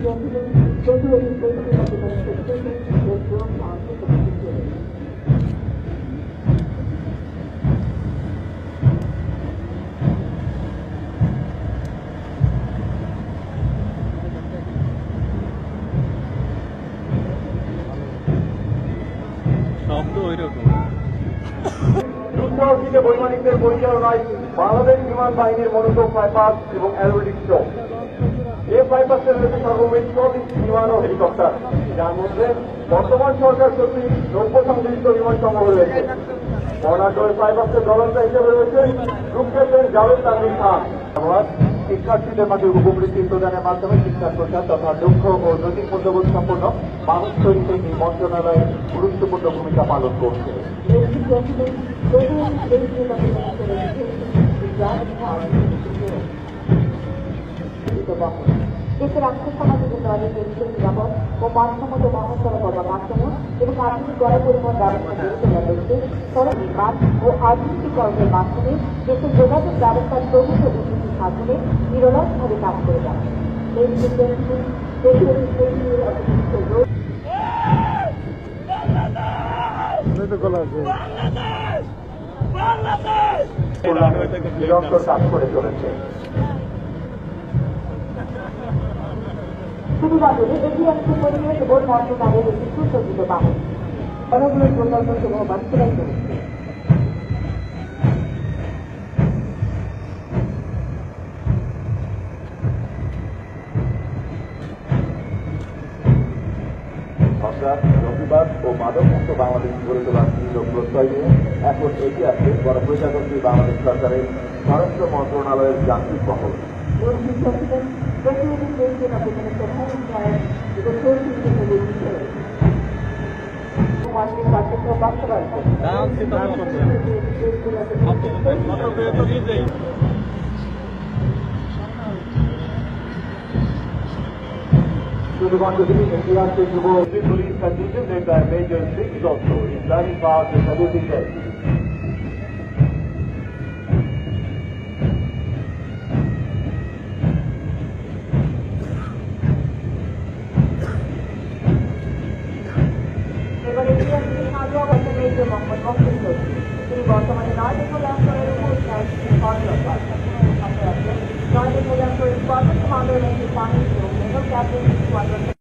শব্দ ওই রকম যুদ্ধ বৈমানিকদের পরিচালনায় বাংলাদেশ বিমান বাহিনীর মনোযোগ ফ্লাইপাস এবং অ্যারোডিক এই ফ্লাইপাসে রয়েছে সর্বমোট বিমান ও হেলিকপ্টার যার মধ্যে বর্তমান সরকার কর্তৃক নব্য সংযোজিত বিমান সমূহ রয়েছে। এই ফ্লাইপাসের দলনতা হিসেবে রয়েছে ক্যাপ্টেন জাভেদ তানভীর খান। শিক্ষার্থীদের মাঝে উপবৃত্তি প্রদানের মাধ্যমে শিক্ষার প্রচার তথা দক্ষ ও নৈতিক মূল্যবোধ সম্পন্ন মানুষ তৈরিতে এই মন্ত্রণালয় গুরুত্বপূর্ণ ভূমিকা পালন করছে। Secure. দেশের আত্মসমাজের দলের দেশের নিরাপদ ও মানসম্মত মহাসড়ক গণমাধ্যম এবং আধুনিক গণপরিবহন ব্যবস্থা গড়ে তোলার লক্ষ্যে সড়ক নির্মাণ ও আধুনিকীকরণের মাধ্যমে দেশের যোগাযোগ ব্যবস্থার প্রভূত উন্নতি সাধনে নিরলসভাবে কাজ করে যাচ্ছে Road নিরন্তর কাজ করে চলেছে। শুধুমাত্র এটি একটি পরিবেশ ও মন্ত্রণালয়ের একটি সুসজ্জিত বাহন। প্রকল্প সমূহ বাস্তবায়ন করেছে রবিবার ও মাদকমুক্ত বাংলাদেশ গড়ে তোলার সুযোগ প্রত্যয় নিয়ে এখন এটি আছে গণপ্রজাতন্ত্রী বাংলাদেশ সরকারের স্বরাষ্ট্র মন্ত্রণালয়ের যান্ত্রিক মহল facilitation of the Minister of Home Affairs with the social disability service. Police contingent led by Major Singh is also in planning part the saluting সাজোয়া বছর মেয়েছে মোহাম্মদ মহসিন চৌধুরী তিনি বর্তমানে নয় মূল্যাঙ্কনের উপর কর্মরত আছেন নয় মূল্যাঙ্কনের স্কোয়াড্রন কমান্ডার মেজর পানি এবং নেভাল ক্যাপ্টেন স্কোয়াড্রন